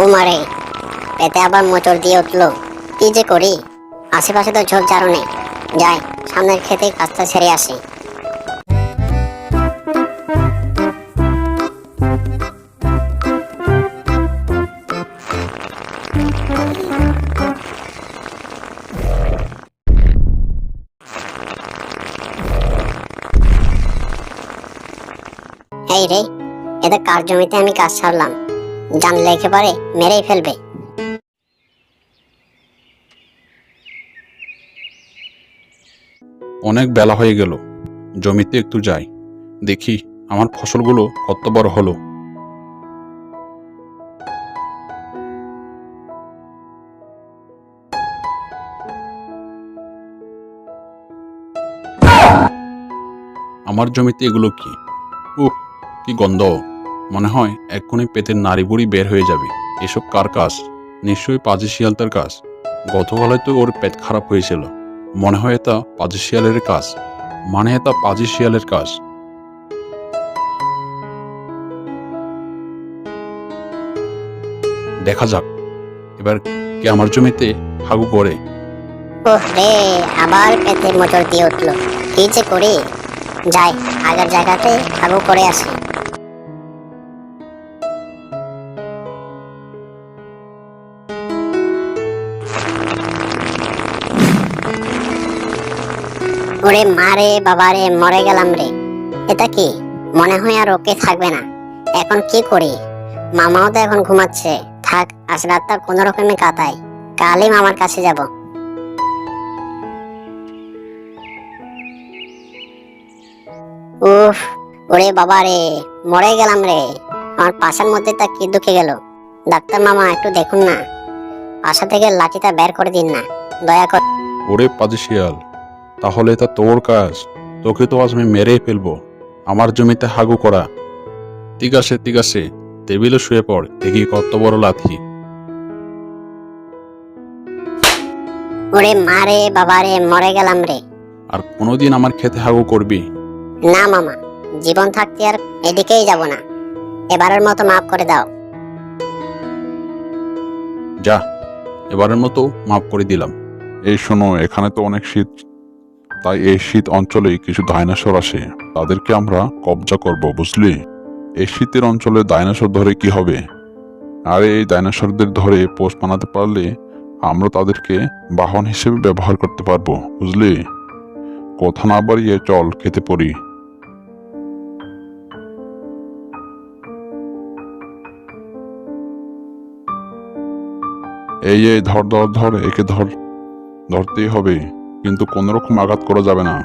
ও মারে। পেতে আবার মোচড় দিয়ে উঠল। কি যে করি? আশেপাশে তো ঝোপ ঝাড়ু নেই। যাই, সামনের খেতে কাজটা ছেড়ে আসি। এই রে এটা কার জমিতে আমি কাজ ছাড়লাম জানলে একেবারে মেরেই ফেলবে। অনেক বেলা হয়ে গেল। জমিতে একটু যাই। দেখি আমার ফসলগুলো কত বড় হলো। আমার জমিতে এগুলো কি? উহ, কি গন্ধ। মনে হয় এক্ষুনি পেটের নাড়ি বুড়ি বের হয়ে যাবে। এসব কার কাজ? নিশ্চয়ই পাজি শিয়ালতার কাজ। গতকালে তো ওর পেট খারাপ হয়েছিল। মনে হয় এটা পাজি শিয়ালের কাজ। মানে এটা পাজি শিয়ালের কাজ। দেখা যাক। এবার কে আমার জমিতে হাগু করে। ওহ রে আবার পেতে মোটর দিয়ে উঠল। কি যে করি? যাই, আগের জায়গাতে হাগু করে আসি। ওরে মারে বাবারে মরে গেলাম রে। এটা কি? মনে হয় আর ওকে থাকবে না। এখন কি করি? মামাও তো এখন ঘুমাচ্ছে। থাক, আজ রাতটা কোনো রকমে কাটাই। কালই মামার কাছে যাব। উফ, ওরে বাবা রে, মরে গেলাম রে। আমার পাশার মধ্যে তা কি ঢুকে গেল? ডাক্তার মামা, একটু দেখুন না। পাশা থেকে লাঠিটা বের করে দিন না। দয়া করে ওরে পাজি শিয়াল তাহলে এটা তোর কাজ। তোকে তো আজ আমি মেরেই ফেলব। আমার জমিতে হাগু করা। ঠিক আছে ঠিক আছে। টেবিলে শুয়ে পড়। দেখি কত বড় লাথি। ওরে মারে বাবা রে মরে গেলাম রে। আর কোনোদিন আমার খেতে হাগু করবি? না মামা জীবন থাকতে আর এদিকেই যাব না। এবারের মতো মাফ করে দাও। যা এবারের মতো মাফ করে দিলাম। এই শোনো এখানে তো অনেক শীত। তাই এই শীত অঞ্চলে কিছু ডাইনোসর আসে। তাদেরকে আমরা কবজা করব, বুঝলি? এই শীতের অঞ্চলে ডাইনোসর ধরে কি হবে? আর, এই ডাইনোসরদের ধরে পোষ বানাতে পারলে আমরা তাদেরকে বাহন হিসেবে ব্যবহার করতে পারব, বুঝলি? কথা না বাড়িয়ে চল, খেতে পড়ি। এই এই, ধর ধর ধর, একে ধর, ধরতেই হবে। কিন্তু কোন রকম আঘাত করা যাবে না।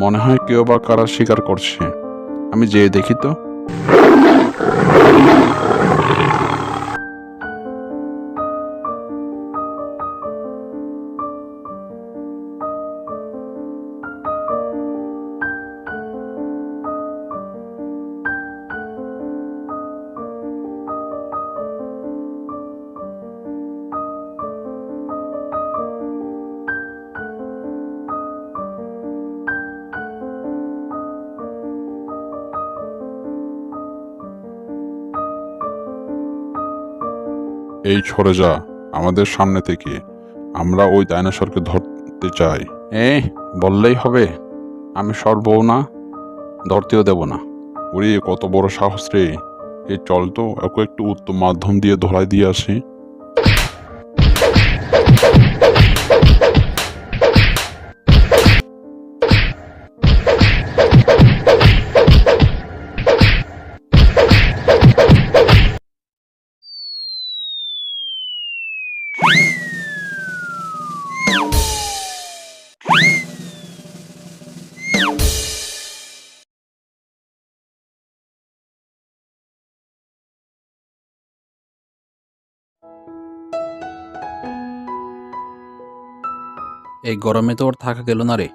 মনে হয় কেউ বা কারা স্বীকার করছে। আমি যেয়ে দেখি তো। এই সরে যা আমাদের সামনে থেকে। আমরা ওই ডাইনোসরকে ধরতে চাই। এ বললেই হবে। আমি সরবও না ধরতেও দেব না। ওরে কত বড় সাহস রে। এ চল তো ওকে একটু উত্তম মাধ্যম দিয়ে ধরাই দিয়ে আসি। এই গরমে তো ওর থাকা গেল না রে।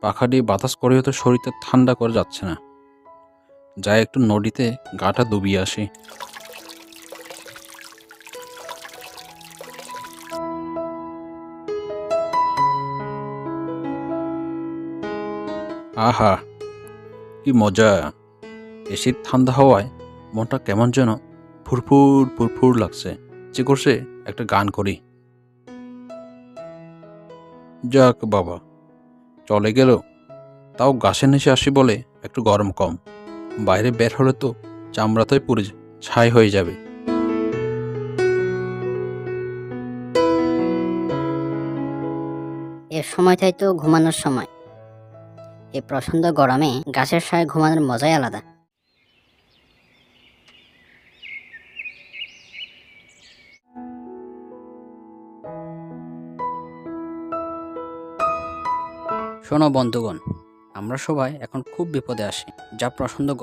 পাখাটি বাতাস করেও তো শরীরটা ঠান্ডা করে যাচ্ছে না। যাই একটু নদীতে গাটা ডুবিয়ে আসি। আহা, কি মজা। এসির ঠান্ডা হওয়ায় মনটা কেমন যেন ফুরফুর ফুরফুর লাগছে। যে করছে, একটা গান করি। যাক বাবা, চলে গেল। তাও গাছের নিচে আসি বলে একটু গরম কম। বাইরে বের হলে তো চামড়াতেই পুড়ে ছাই হয়ে যাবে। এর সময়টাই তো ঘুমানোর সময়। এ প্রচণ্ড গরমে গাছের সায় ঘুমানোর মজাই আলাদা। শোনো বন্ধুগণ আমরা সবাই এখন খুব বিপদে আসি যা প্রচণ্ড